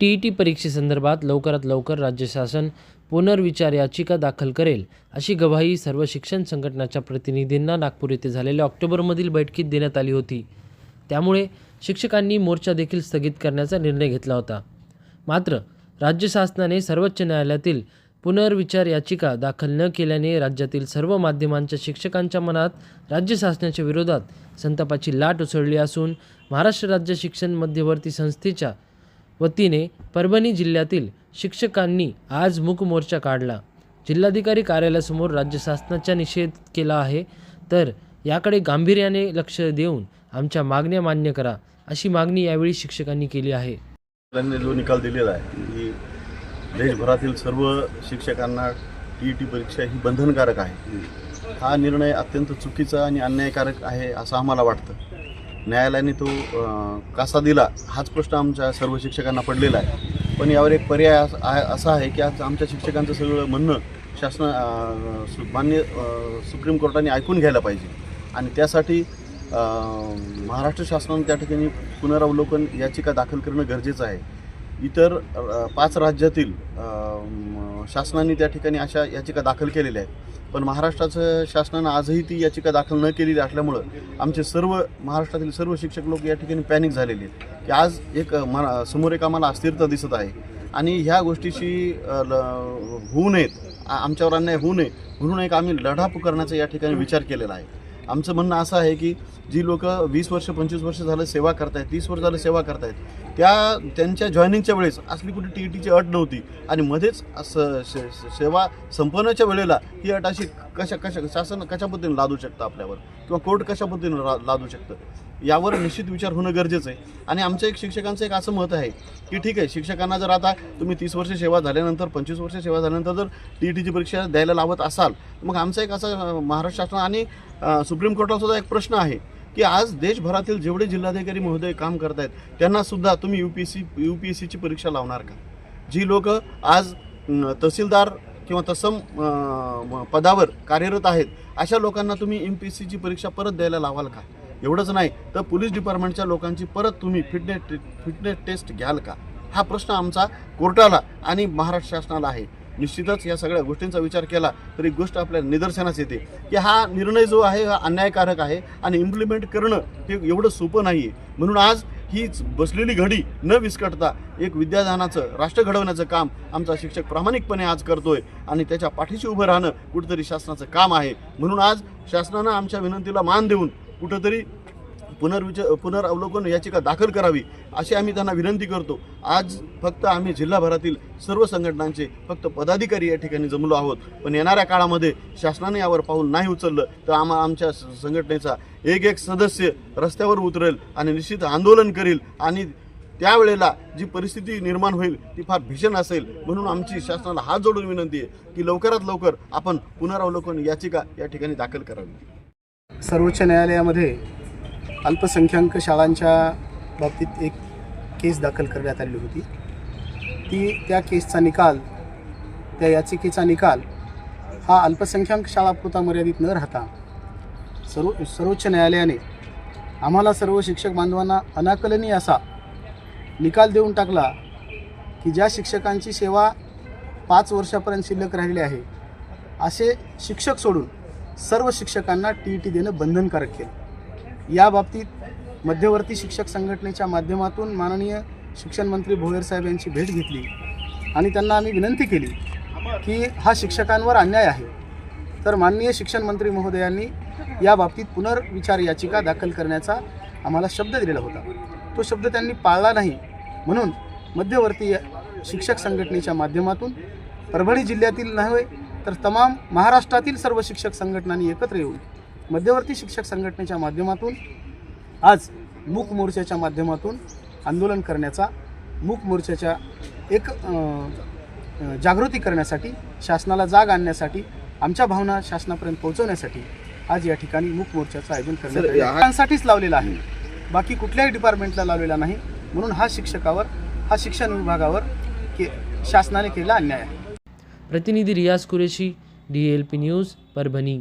T E T परीक्षेसंदर्भात लवकरात लवकर राज्य शासन पुनर्विचार याचिका दाखल करेल अशी गवाही सर्व शिक्षण संघटनाच्या प्रतिनिधींना नागपूर येथे झालेल्या ऑक्टोबरमधील बैठकीत देण्यात आली होती. त्यामुळे शिक्षकांनी मोर्चा देखील स्थगित करण्याचा निर्णय घेतला होता. मात्र राज्य शासनाने सर्वोच्च न्यायालयातील पुनर्विचार याचिका दाखल न केल्याने राज्यातील सर्व माध्यमांच्या शिक्षकांच्या मनात राज्य शासनाच्या विरोधात संतापाची लाट उसळली असून महाराष्ट्र राज्य शिक्षण मध्यवर्ती संस्थेच्या वतीने परभणी जिल्ह्यातील शिक्षकांनी आज मूक मोर्चा काढला. जिल्हाधिकारी कार्यालयासमोर राज्य शासनाचा निषेध केला आहे तर याकडे गांभीर्याने लक्ष देऊन आमच्या मागण्या मान्य करा अशी मागणी यावेळी शिक्षकांनी केली आहे. त्यांनी जो निकाल दिलेला आहे की देशभरातील सर्व शिक्षकांना टी ई टी परीक्षा ही बंधनकारक आहे. हा निर्णय अत्यंत चुकीचा आणि अन्यायकारक आहे असं आम्हाला वाटतं. न्यायालयाने तो कसा दिला. हाच प्रश्न आमच्या सर्व शिक्षकांना पडलेला आहे. पण यावर एक पर्याय असा आहे की आज आमच्या शिक्षकांचं सगळं म्हणणं शासन मान्य सुप्रीम कोर्टाने ऐकून घ्यायला पाहिजे. आणि त्यासाठी महाराष्ट्र शासनाने त्या ठिकाणी पुनरावलोकन याचिका दाखल करणं गरजेचं आहे. इतर पाच राज्यातील शासनाने त्या ठिकाणी अशा याचिका दाखल केलेल्या आहेत. पण महाराष्ट्राचं शासनानं आजही ती याचिका दाखल न केलेली असल्यामुळं आमचे सर्व महाराष्ट्रातील सर्व शिक्षक लोक या ठिकाणी पॅनिक झालेले आहेत. की आज एक मना समोर एक आम्हाला अस्थिरता दिसत आहे. आणि ह्या गोष्टीशी ल- होऊ नयेत आमच्यावर अन्याय होऊ नये म्हणून एक आम्ही लढा पुकारण्याचा या ठिकाणी विचार केलेला आहे. आमचं म्हणणं असं आहे की जी लोक वीस वर्ष पंचवीस वर्ष झालं सेवा करतायत तीस वर्ष झालं सेवा करतायत त्या त्यांच्या जॉईनिंगच्या वेळेस असली कुठे टी ई टीची अट नव्हती आणि मध्येच असं से, शे- सेवा संपवण्याच्या वेळेला ही अट अशी कशा कशा शासन कशा पद्धतीने लादू शकतं आपल्यावर? किंवा कोर्ट कशा पद्धतीने ला- लादू शकतं? यावर निश्चित विचार होणं गरजेचं आहे. आणि आमचं एक शिक्षकांचं एक असं मत आहे की ठीक आहे शिक्षकांना जर आता तुम्ही तीस वर्ष सेवा झाल्यानंतर पंचवीस वर्ष सेवा झाल्यानंतर जर टी ई टीची परीक्षा द्यायला लावत असाल मग आमचा एक असा महाराष्ट्र शासन आणि सुप्रीम कोर्टाला सुद्धा एक प्रश्न आहे की आज देशभरातील जेवढे जिल्हाधिकारी महोदय काम करत आहेत त्यांना सुद्धा तुम्ही U P S C U P S सीची परीक्षा लावणार का? जी लोक आज तहसीलदार किंवा तसं पदावर कार्यरत आहेत अशा लोकांना तुम्ही एम पी सीची परीक्षा परत द्यायला लावाल का? एवढंच नाही तर पोलीस डिपार्टमेंटच्या लोकांची परत तुम्ही फिटनेस फिटनेस टेस्ट घ्याल का? हा प्रश्न आमचा कोर्टाला आणि महाराष्ट्र शासनाला आहे. निश्चितच या सगळ्या गोष्टींचा विचार केला तर एक गोष्ट आपल्या निदर्शनास येते. की हा निर्णय जो आहे हा अन्यायकारक आहे आणि इम्प्लिमेंट करणं हे एवढं सोपं नाही आहे म्हणून आज हीच बसलेली घडी न विस्कटता एक विद्यादानाचं राष्ट्र घडवण्याचं काम आमचा शिक्षक प्रामाणिकपणे आज करतोय आणि त्याच्या पाठीशी उभं राहणं कुठंतरी शासनाचं काम आहे. म्हणून आज शासनानं आमच्या विनंतीला मान देऊन कुठंतरी पुनर्विचार पुनरावलोकन याचिका दाखल करावी अशी आम्ही त्यांना विनंती करतो. आज फक्त आम्ही जिल्हाभरातील सर्व संघटनांचे फक्त पदाधिकारी या ठिकाणी जमलो आहोत. पण येणाऱ्या काळामध्ये शासनाने यावर पाऊल नाही उचललं तर आम्हा आमच्या संघटनेचा एक एक सदस्य रस्त्यावर उतरेल आणि निश्चित आंदोलन करील आणि त्यावेळेला जी परिस्थिती निर्माण होईल ती फार भीषण असेल म्हणून आमची शासनाला हात जोडून विनंती आहे की लवकरात लवकर आपण पुनरावलोकन याचिका या ठिकाणी दाखल करावी. सर्वोच्च न्यायालयामध्ये अल्पसंख्याक शाळांच्या बाबतीत एक केस दाखल करण्यात आली होती. ती त्या केसचा निकाल त्या याचिकेचा निकाल हा अल्पसंख्याक शाळापुरता मर्यादित न राहता सर्व सर्वोच्च न्यायालयाने आम्हाला सर्व शिक्षक बांधवांना अनाकलनीय असा निकाल देऊन टाकला की ज्या शिक्षकांची सेवा पाच वर्षापर्यंत शिल्लक राहिली आहे असे शिक्षक सोडून सर्व शिक्षकांना टी ई टी देणं बंधनकारक केलं. या बाबतीत मध्यवर्ती शिक्षक संघटनेच्या माध्यमातून माननीय शिक्षण मंत्री भोयर साहेब यांची भेट घेतली आणि त्यांना आम्ही विनंती केली की हा शिक्षकांवर अन्याय आहे. तर माननीय शिक्षण मंत्री महोदयांनी या बाबतीत पुनर्विचार याचिका दाखल करण्याचा आम्हाला शब्द दिलेला होता. तो शब्द त्यांनी पाळला नाही. म्हणून मध्यवर्ती शिक्षक संघटनेच्या माध्यमातून परभणी जिल्ह्यातील नव्हे तर तमाम महाराष्ट्रातील सर्व शिक्षक संघटनांनी एकत्र येऊन मध्यवर्ती शिक्षक संघटनेच्या माध्यमातून आज मूक मोर्चाच्या माध्यमातून आंदोलन करण्याचा मूक मोर्चाच्या एक जागृती करण्यासाठी शासनाला जाग आणण्यासाठी आमच्या भावना शासनापर्यंत पोहोचवण्यासाठी आज या ठिकाणी मूक मोर्चाचं आयोजन शिक्षकांसाठीच लावलेला आहे. बाकी कुठल्याही डिपार्टमेंटला लावलेला नाही. म्हणून हा शिक्षकावर हा शिक्षण विभागावर के शासनाने केलेला अन्याय आहे. प्रतिनिधी Riyaz Qureshi D L P news Parbhani.